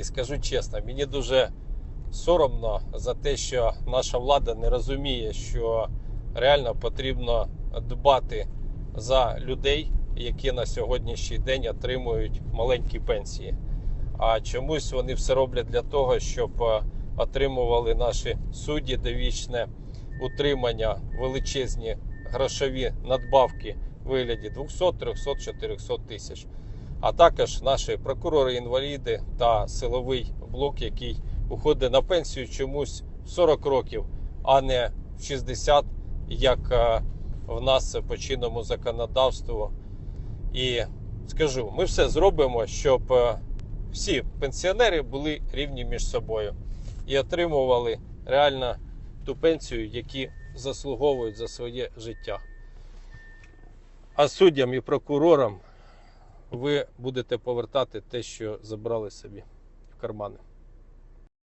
І скажу чесно, мені дуже соромно за те, що наша влада не розуміє, що реально потрібно дбати за людей, які на сьогоднішній день отримують маленькі пенсії. А чомусь вони все роблять для того, щоб е, отримували наші судді довічне утримання, величезні грошові надбавки в вигляді 200, 300, 400 тисяч. А також наші прокурори-інваліди та силовий блок, який уходить на пенсію чомусь в 40 років, а не в 60, як е, в нас по чинному законодавству. І скажу, ми все зробимо, щоб е, всі пенсіонери були рівні між собою і отримували реально ту пенсію, які заслуговують за своє життя. А суддям і прокурорам ви будете повертати те, що забрали собі в кармани.